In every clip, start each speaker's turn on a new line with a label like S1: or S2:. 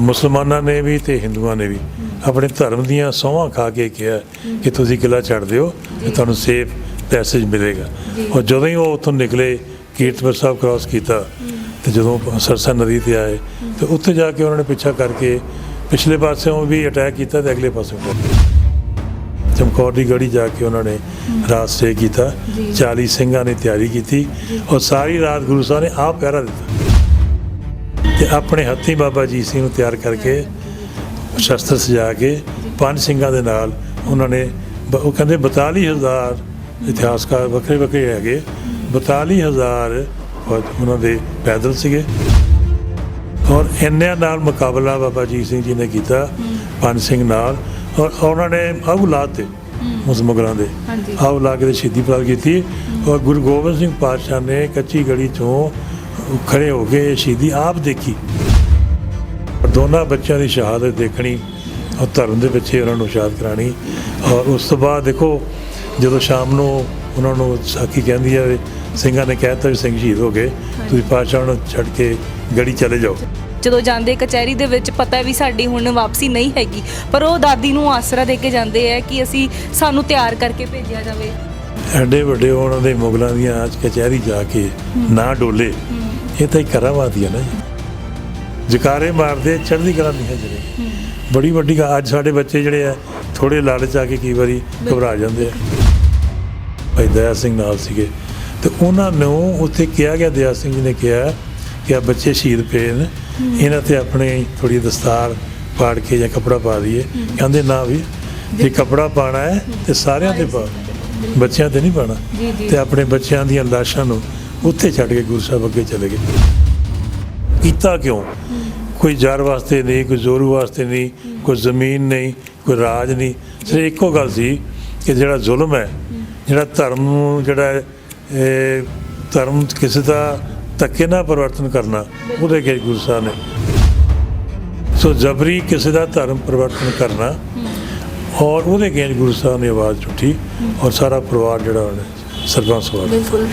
S1: ਮੁਸਲਮਾਨਾਂ ਨੇ ਵੀ ਤੇ ਹਿੰਦੂਆਂ ਨੇ ਵੀ ਆਪਣੇ ਧਰਮ ਦੀਆਂ ਸਹੁੰਆਂ ਖਾ ਕੇ ਕਿਹਾ ਕਿ ਤੁਸੀਂ ਕਿਲਾ ਛੱਡ ਦਿਓ ਤੇ ਤੁਹਾਨੂੰ ਸੇਫ ਪੈਸੇਜ ਮਿਲੇਗਾ। ਔਰ ਜਦੋਂ ਹੀ ਉਹ ਉੱਥੋਂ ਨਿਕਲੇ ਕੀਰਤਪੁਰ ਸਾਹਿਬ ਕ੍ਰਾਸ ਕੀਤਾ ਤੇ ਜਦੋਂ ਸਰਸਾ ਨਦੀ ਤੇ ਆਏ ਤੇ ਉੱਥੇ ਜਾ ਕੇ ਉਹਨਾਂ ਨੇ ਪਿੱਛਾ ਕਰਕੇ ਪਿਛਲੇ ਪਾਸਿਓਂ ਵੀ ਅਟੈਕ ਕੀਤਾ ਤੇ ਅਗਲੇ ਪਾਸਿਓਂ ਵੀ। ਚਮਕੌਰ ਦੀ ਗੜੀ ਜਾ ਕੇ ਉਹਨਾਂ ਨੇ ਰਾਤ ਸਟੇ ਕੀਤਾ। 40 ਸਿੰਘਾਂ ਨੇ ਤਿਆਰੀ ਕੀਤੀ ਔਰ ਸਾਰੀ ਰਾਤ ਗੁਰੂ ਸਾਹਿਬ ਨੇ ਆਪ ਪਹਿਰਾ ਦਿੱਤਾ। ਤੇ ਆਪਣੇ ਹੱਥੀਂ ਬਾਬਾ ਜੀ ਸਿੰਘ ਨੂੰ ਤਿਆਰ ਕਰਕੇ ਸ਼ਸਤਰ ਸਜਾ ਕੇ ਪੰਜ ਸਿੰਘਾਂ ਦੇ ਨਾਲ ਉਹਨਾਂ ਨੇ ਉਹ ਕਹਿੰਦੇ 42000 ਇਤਿਹਾਸਕਾਰ ਵੱਖਰੇ ਵੱਖਰੇ ਹੈਗੇ। 42000 ਫੌਜ- ਉਹਨਾਂ ਦੇ ਪੈਦਲ ਸੀਗੇ। ਔਰ ਇੰਨਿਆਂ ਨਾਲ ਮੁਕਾਬਲਾ ਬਾਬਾ ਜੀ ਸਿੰਘ ਜੀ ਨੇ ਕੀਤਾ ਪੰਜ ਸਿੰਘ ਨਾਲ। ਔਰ ਉਹਨਾਂ ਨੇ ਆਹ ਲਾਤੇ ਉਸ ਮੁਗਲਾਂ ਦੇ। ਆਹ ਲਾ ਕੇ ਸ਼ਹੀਦੀ ਪ੍ਰਾਪਤ ਕੀਤੀ। ਔਰ ਗੁਰੂ ਗੋਬਿੰਦ ਸਿੰਘ ਪਾਤਸ਼ਾਹ ਨੇ ਕੱਚੀ ਗੜੀ ਤੋਂ ਖੜੇ ਹੋ ਕੇ ਸ਼ਹੀਦੀ ਆਪ ਦੇਖੀ। ਦੋਨਾਂ ਬੱਚਿਆਂ ਦੀ ਸ਼ਹਾਦਤ ਦੇਖਣੀ ਔਰ ਧਰਮ ਦੇ ਪਿੱਛੇ ਉਹਨਾਂ ਨੂੰ ਸ਼ਹਾਦਤ ਕਰਾਣੀ ਔਰ ਉਸ ਤੋਂ ਬਾਅਦ ਦੇਖੋ ਜਦੋਂ ਸ਼ਾਮ ਨੂੰ ਉਹਨਾਂ ਨੂੰ ਸਾਖੀ ਕਹਿੰਦੀ ਹੈ ਸਿੰਘਾਂ ਨੇ ਕਹਿਤਾ ਵੀ ਸਿੰਘ ਸ਼ਹੀਦ ਹੋ ਗਏ ਤੁਸੀਂ ਪਾਤਸ਼ਾਹ ਨੂੰ ਛੱਡ ਕੇ ਗੜੀ ਚਲੇ ਜਾਓ।
S2: ਜਦੋਂ ਜਾਂਦੇ ਕਚਹਿਰੀ ਦੇ ਵਿੱਚ ਪਤਾ ਵੀ ਸਾਡੀ ਹੁਣ ਵਾਪਸੀ ਨਹੀਂ ਹੈਗੀ। ਪਰ ਉਹ ਦਾਦੀ ਨੂੰ ਆਸਰਾ ਦੇ ਕੇ ਜਾਂਦੇ ਆ ਕਿ ਅਸੀਂ ਸਾਨੂੰ ਤਿਆਰ ਕਰਕੇ ਭੇਜਿਆ ਜਾਵੇ।
S1: ਐਡੇ ਵੱਡੇ ਉਹਨਾਂ ਦੇ ਮੁਗਲਾਂ ਦੀਆਂ ਅੱਜ ਕਚਹਿਰੀ ਜਾ ਕੇ ਨਾ ਡੋਲੇ। ਇਹ ਤਾਂ ਹੀ ਕਰਾਮਾਤੀ ਹੈ ਨਾ ਜੀ। ਜਕਾਰੇ ਮਾਰਦੇ ਚੜ੍ਹਦੀ ਕਲਾ ਨਹੀਂ ਹੈ ਜਿਹੜੇ। ਬੜੀ ਵੱਡੀ ਗੱਲ ਅੱਜ ਸਾਡੇ ਬੱਚੇ ਜਿਹੜੇ ਆ ਥੋੜੇ ਲਾਲਚ ਆ ਕੇ ਕਈ ਵਾਰੀ ਘਬਰਾ ਜਾਂਦੇ ਆ। ਭਾਈ ਦਇਆ ਸਿੰਘ ਨਾਲ ਸੀਗੇ। ਤੇ ਉਹਨਾਂ ਨੂੰ ਉੱਥੇ ਕਿਹਾ ਗਿਆ ਦਇਆ ਸਿੰਘ ਜੀ ਨੇ ਕਿਹਾ ਕਿ ਆ ਬੱਚੇ ਸ਼ਹੀਦ ਪਏ ਨੇ। ਇਹਨਾਂ ਤੇ ਆਪਣੇ ਥੋੜੀ ਦਸਤਾਰ ਪਾੜ ਕੇ ਜਾਂ ਕਪੜਾ ਪਾ ਦਈਏ। ਕਹਿੰਦੇ ਨਾ ਵੀ ਜੇ ਕਪੜਾ ਪਾਣਾ ਹੈ ਤੇ ਸਾਰਿਆਂ ਤੇ ਪਾ। ਬੱਚਿਆਂ ਤੇ ਨਹੀਂ ਪਾਣਾ। ਤੇ ਆਪਣੇ ਬੱਚਿਆਂ ਦੀਆਂ ਲਾਸ਼ਾਂ ਨੂੰ ਉੱਥੇ ਛੱਡ ਕੇ ਗੁਰੂ ਸਾਹਿਬ ਅੱਗੇ ਚਲੇ ਗਏ। ਕੀਤਾ ਕਿਉਂ? ਕੋਈ ਜ਼ਰ ਵਾਸਤੇ ਨਹੀਂ, ਕੋਈ ਜ਼ੋਰੂ ਵਾਸਤੇ ਨਹੀਂ, ਕੋਈ ਜ਼ਮੀਨ ਨਹੀਂ, ਕੋਈ ਰਾਜ ਨਹੀਂ। ਸਿਰਫ ਇੱਕੋ ਗੱਲ ਸੀ ਕਿ ਜਿਹੜਾ ਜ਼ੁਲਮ ਹੈ, ਜਿਹੜਾ ਧਰਮ ਨੂੰ ਜਿਹੜਾ ਧਰਮ ਕਿਸੇ ਦਾ ਧੱਕੇ ਨਾਲ ਪਰਿਵਰਤਨ ਕਰਨਾ, ਉਹਦੇ ਕੇ ਗੁਰੂ ਸਾਹਿਬ ਨੇ। ਸੋ ਜਬਰੀ ਕਿਸੇ ਦਾ ਧਰਮ ਪਰਿਵਰਤਨ ਕਰਨਾ, ਔਰ ਉਹਦੇ ਗੇਂਜ ਗੁਰੂ ਸਾਹਿਬ ਨੇ ਆਵਾਜ਼ ਉੱਠੀ ਔਰ ਸਾਰਾ ਪਰਿਵਾਰ ਜਿਹੜਾ ਉਹਨੇ ਸਰਬੰਸ ਸਵਾਰ
S2: ਬਿਲਕੁਲ।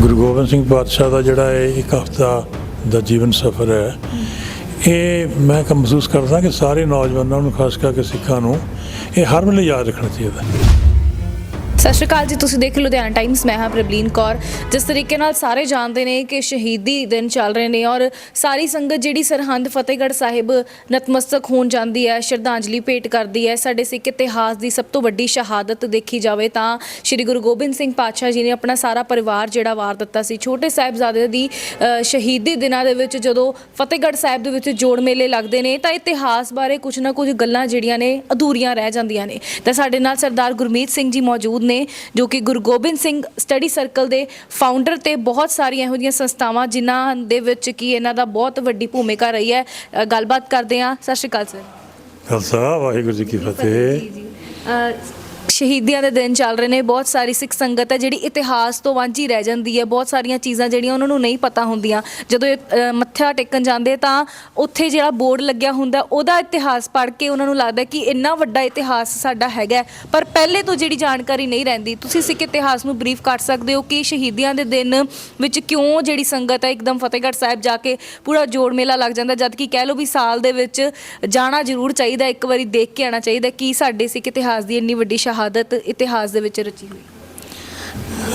S1: ਗੁਰੂ ਗੋਬਿੰਦ ਸਿੰਘ ਪਾਤਸ਼ਾਹ ਦਾ ਜਿਹੜਾ ਇਹ ਇੱਕ ਹਫਤਾ ਦਾ ਜੀਵਨ ਸਫਰ ਹੈ, ਇਹ ਮੈਂ ਕ, ਮਹਿਸੂਸ ਕਰਦਾ ਕਿ ਸਾਰੇ ਨੌਜਵਾਨਾਂ ਨੂੰ, ਖਾਸ ਕਰਕੇ ਸਿੱਖਾਂ ਨੂੰ, ਇਹ ਹਰ ਵੇਲੇ ਯਾਦ ਰੱਖਣਾ ਚਾਹੀਦਾ।
S2: ਸਤਿ ਸ਼੍ਰੀ ਅਕਾਲ ਜੀ, ਤੁਸੀਂ ਦੇਖ ਲੁਧਿਆਣਾ ਟਾਈਮਸ ਮੈਂ ਹਾਂ ਪ੍ਰਬਲੀਨ ਕੌਰ। ਜਿਸ ਤਰੀਕੇ ਨਾਲ ਸਾਰੇ ਜਾਣਦੇ ਨੇ ਕਿ ਸ਼ਹੀਦੀ ਦਿਨ ਚੱਲ ਰਹੇ ਨੇ ਔਰ ਸਾਰੀ ਸੰਗਤ ਜਿਹੜੀ ਸਰਹੰਦ ਫਤਿਹਗੜ੍ਹ ਸਾਹਿਬ ਨਤਮਸਤਕ ਹੋਣ ਜਾਂਦੀ ਹੈ, ਸ਼ਰਧਾਂਜਲੀ ਭੇਟ ਕਰਦੀ ਹੈ, ਸਾਡੇ ਸਿੱਖ ਇਤਿਹਾਸ ਦੀ ਸਭ ਤੋਂ ਵੱਡੀ ਸ਼ਹਾਦਤ ਦੇਖੀ ਜਾਵੇ ਤਾਂ ਸ੍ਰੀ ਗੁਰੂ ਗੋਬਿੰਦ ਸਿੰਘ ਪਾਤਸ਼ਾਹ ਜੀ ਨੇ ਆਪਣਾ ਸਾਰਾ ਪਰਿਵਾਰ ਜਿਹੜਾ ਵਾਰ ਦਿੱਤਾ ਸੀ। ਛੋਟੇ ਸਾਹਿਬਜ਼ਾਦੇ ਦੀ ਸ਼ਹੀਦੀ ਦਿਨਾਂ ਦੇ ਵਿੱਚ ਜਦੋਂ ਫਤਿਹਗੜ੍ਹ ਸਾਹਿਬ ਦੇ ਵਿੱਚ ਜੋੜ ਮੇਲੇ ਲੱਗਦੇ ਨੇ ਤਾਂ ਇਤਿਹਾਸ ਬਾਰੇ ਕੁਝ ਨਾ ਕੁਝ ਗੱਲਾਂ ਜਿਹੜੀਆਂ ਨੇ ਅਧੂਰੀਆਂ ਰਹਿ ਜਾਂਦੀਆਂ ਨੇ। ਤਾਂ ਸਾਡੇ ਨਾਲ ਸਰਦਾਰ ਗੁਰਮੀਤ ਸਿੰਘ ਜੀ ਮੌਜੂਦ ਨੇ ਜੋ ਕਿ ਗੁਰੂ ਗੋਬਿੰਦ ਸਿੰਘ ਸਟੱਡੀ ਸਰਕਲ ਦੇ ਫਾਊਂਡਰ ਤੇ ਬਹੁਤ ਸਾਰੀਆਂ ਇਹੋ ਜਿਹੀਆਂ ਸੰਸਥਾਵਾਂ ਜਿਨ੍ਹਾਂ ਦੇ ਵਿੱਚ ਕੀ ਇਹਨਾਂ ਦਾ ਬਹੁਤ ਵੱਡੀ ਭੂਮਿਕਾ ਰਹੀ ਹੈ ਅ, ਗੱਲਬਾਤ ਕਰਦੇ ਹਾਂ। ਸਤਿ ਸ਼੍ਰੀ ਅਕਾਲ ਸਰ।
S1: ਖਾਲਸਾ ਵਾਹਿਗੁਰੂ ਜੀ ਕੀ ਫਤਿਹ।
S2: ਜੀ ਜੀ। ਅ, ਸ਼ਹੀਦੀਆਂ ਦੇ ਦਿਨ ਚੱਲ ਰਹੇ ਨੇ ਬਹੁਤ ਸਾਰੀ ਸਿੱਖ ਸੰਗਤ ਹੈ ਜਿਹੜੀ ਇਤਿਹਾਸ ਤੋਂ ਵਾਂਝੀ ਰਹਿ ਜਾਂਦੀ ਹੈ ਬਹੁਤ ਸਾਰੀਆਂ ਚੀਜ਼ਾਂ ਜਿਹੜੀਆਂ ਉਹਨਾਂ ਨੂੰ ਨਹੀਂ ਪਤਾ ਹੁੰਦੀਆਂ ਜਦੋਂ ਇਹ, ਅ, ਮੱਥਾ ਟੇਕਣ ਜਾਂਦੇ ਤਾਂ ਉੱਥੇ ਜਿਹੜਾ ਬੋਰਡ ਲੱਗਿਆ ਹੁੰਦਾ ਉਹਦਾ ਇਤਿਹਾਸ ਪੜ੍ਹ ਕੇ ਉਹਨਾਂ ਨੂੰ ਲੱਗਦਾ ਕਿ ਇੰਨਾ ਵੱਡਾ ਇਤਿਹਾਸ ਸਾਡਾ ਹੈਗਾ ਹੈ। ਪਰ ਪਹਿਲੇ ਤੋਂ ਜਿਹੜੀ ਜਾਣਕਾਰੀ ਨਹੀਂ ਰਹਿੰਦੀ ਤੁਸੀਂ ਸਿੱਖ ਇਤਿਹਾਸ ਨੂੰ ਬਰੀਫ ਕਰ ਸਕਦੇ ਹੋ ਕਿ ਸ਼ਹੀਦੀਆਂ ਦੇ ਦਿਨ ਵਿੱਚ ਕਿਉਂ ਜਿਹੜੀ ਸੰਗਤ ਹੈ ਇੱਕਦਮ ਫਤਿਹਗੜ੍ਹ ਸਾਹਿਬ ਜਾ ਕੇ ਪੂਰਾ ਜੋੜ ਮੇਲਾ ਲੱਗ ਜਾਂਦਾ ਜਦ ਕਿ ਕਹਿ ਲਓ ਵੀ ਸਾਲ ਦੇ ਵਿੱਚ ਜਾਣਾ ਜ਼ਰੂਰ ਚਾਹੀਦਾ ਇੱਕ ਵਾਰੀ ਦੇਖ ਕੇ ਆਉਣਾ ਚਾਹੀਦਾ ਕਿ ਸਾਡੇ ਸਿੱਖ ਇਤਿਹਾਸ ਦੀ ਇੰਨੀ ਵੱਡੀ ਸ਼ਹਾਦਤ ਇਤਿਹਾਸ ਦੇ ਵਿੱਚ ਰਚੀ ਹੋਈ।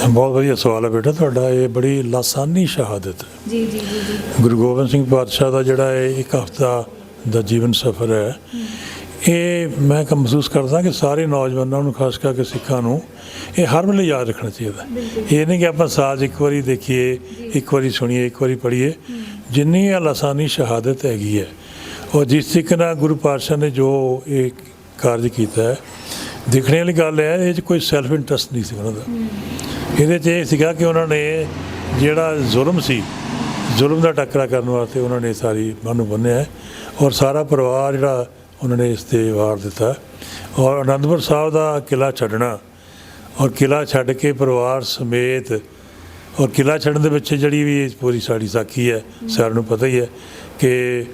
S1: ਬਹੁਤ ਵਧੀਆ ਸਵਾਲ ਹੈ ਬੇਟਾ ਤੁਹਾਡਾ ਇਹ ਬੜੀ ਲਾਸਾਨੀ ਸ਼ਹਾਦਤ ਹੈ।
S2: ਜੀ ਜੀ ਜੀ ਜੀ।
S1: ਗੁਰੂ ਗੋਬਿੰਦ ਸਿੰਘ ਪਾਤਸ਼ਾਹ ਦਾ ਜਿਹੜਾ ਇਹ ਇੱਕ ਹਫਤਾ ਦਾ ਜੀਵਨ ਸਫਰ ਹੈ ਇਹ ਮੈਂ ਕ ਮਹਿਸੂਸ ਕਰਦਾ ਕਿ ਸਾਰੇ ਨੌਜਵਾਨਾਂ ਨੂੰ ਖਾਸ ਕਰਕੇ ਸਿੱਖਾਂ ਨੂੰ ਇਹ ਹਰ ਵੇਲੇ ਯਾਦ ਰੱਖਣਾ ਚਾਹੀਦਾ ਇਹ ਨਹੀਂ ਕਿ ਆਪਾਂ 'ਚ ਇੱਕ ਵਾਰੀ ਦੇਖੀਏ ਇੱਕ ਵਾਰੀ ਸੁਣੀਏ ਇੱਕ ਵਾਰੀ ਪੜ੍ਹੀਏ ਜਿੰਨੀ ਇਹ ਲਾਸਾਨੀ ਸ਼ਹਾਦਤ ਹੈਗੀ ਹੈ ਔਰ ਜਿਸ ਤਰੀਕੇ ਨਾਲ ਗੁਰੂ ਪਾਤਸ਼ਾਹ ਨੇ ਜੋ ਇਹ ਕਾਰਜ ਕੀਤਾ ਹੈ ਦੇਖਣੇ ਵਾਲੀ ਗੱਲ ਹੈ, ਇਹ 'ਚ ਕੋਈ ਸੈਲਫ ਇੰਟਰਸਟ ਨਹੀਂ ਸੀ ਉਹਨਾਂ ਦਾ। ਇਹਦੇ 'ਚ ਇਹ ਸੀਗਾ ਕਿ ਉਹਨਾਂ ਨੇ ਜਿਹੜਾ ਜ਼ੁਲਮ ਸੀ, ਜ਼ੁਲਮ ਦਾ ਟੱਕਰਾ ਕਰਨ ਵਾਸਤੇ ਉਹਨਾਂ ਨੇ ਸਾਰੀ ਮਨ ਬੰਨਿਆ ਹੈ ਔਰ ਸਾਰਾ ਪਰਿਵਾਰ ਜਿਹੜਾ ਉਹਨਾਂ ਨੇ ਇਸ ਤੇ ਵਾਰ ਦਿੱਤਾ ਔਰ ਅਨੰਦਪੁਰ ਸਾਹਿਬ ਦਾ ਕਿਲਾ ਛੱਡਣਾ ਔਰ ਕਿਲਾ ਛੱਡ ਕੇ ਪਰਿਵਾਰ ਸਮੇਤ ਔਰ ਕਿਲਾ ਛੱਡਣ ਦੇ ਵਿੱਚ ਜਿਹੜੀ ਵੀ ਇਹ ਪੂਰੀ ਸਾਡੀ ਸਾਖੀ ਹੈ, ਸਾਰਿਆਂ ਨੂੰ ਪਤਾ ਹੀ ਹੈ ਕਿ